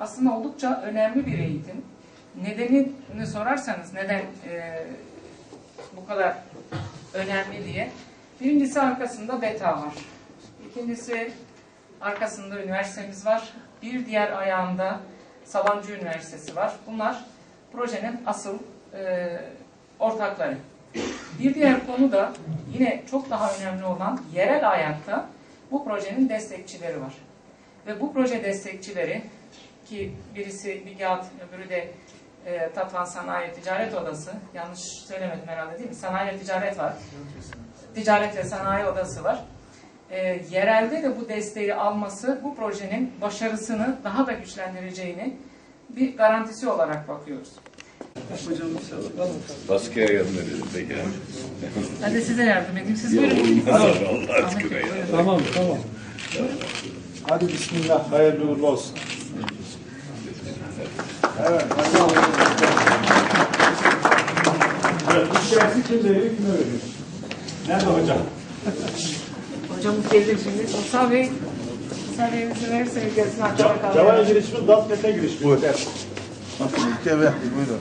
aslında oldukça önemli bir eğitim. Nedenini sorarsanız neden e, bu kadar önemli diye. Birincisi arkasında beta var. İkincisi arkasında üniversitemiz var. Bir diğer ayağında Sabancı Üniversitesi var. Bunlar projenin asıl e, ortakları. Bir diğer konu da yine çok daha önemli olan yerel ayakta bu projenin destekçileri var. Ve bu proje destekçileri ki birisi Bigat, öbürü de e, Tatvan Sanayi Ticaret Odası. Yanlış söylemedim herhalde değil mi? Sanayi ve Ticaret var. Ticaret ve Sanayi Odası var. E, yerelde de bu desteği alması bu projenin başarısını daha da güçlendireceğini bir garantisi olarak bakıyoruz. Baskıya yardım edelim peki. Ben de size yardım edeyim. Siz Yok buyurun. olmaz Allah aşkına ya. Tamam tamam. Hadi bismillah hayırlı uğurlu olsun. Evet. Evet, bu şerefsi kim veriyor, kime veriyor? Nerede hocam? Hocamız gelir şimdi. Musa Bey, Musa Bey bizi verirse gelsin arkada kalır. Cevaya girişimiz, Datnet'e girişimiz. Buyurun. Buyurun.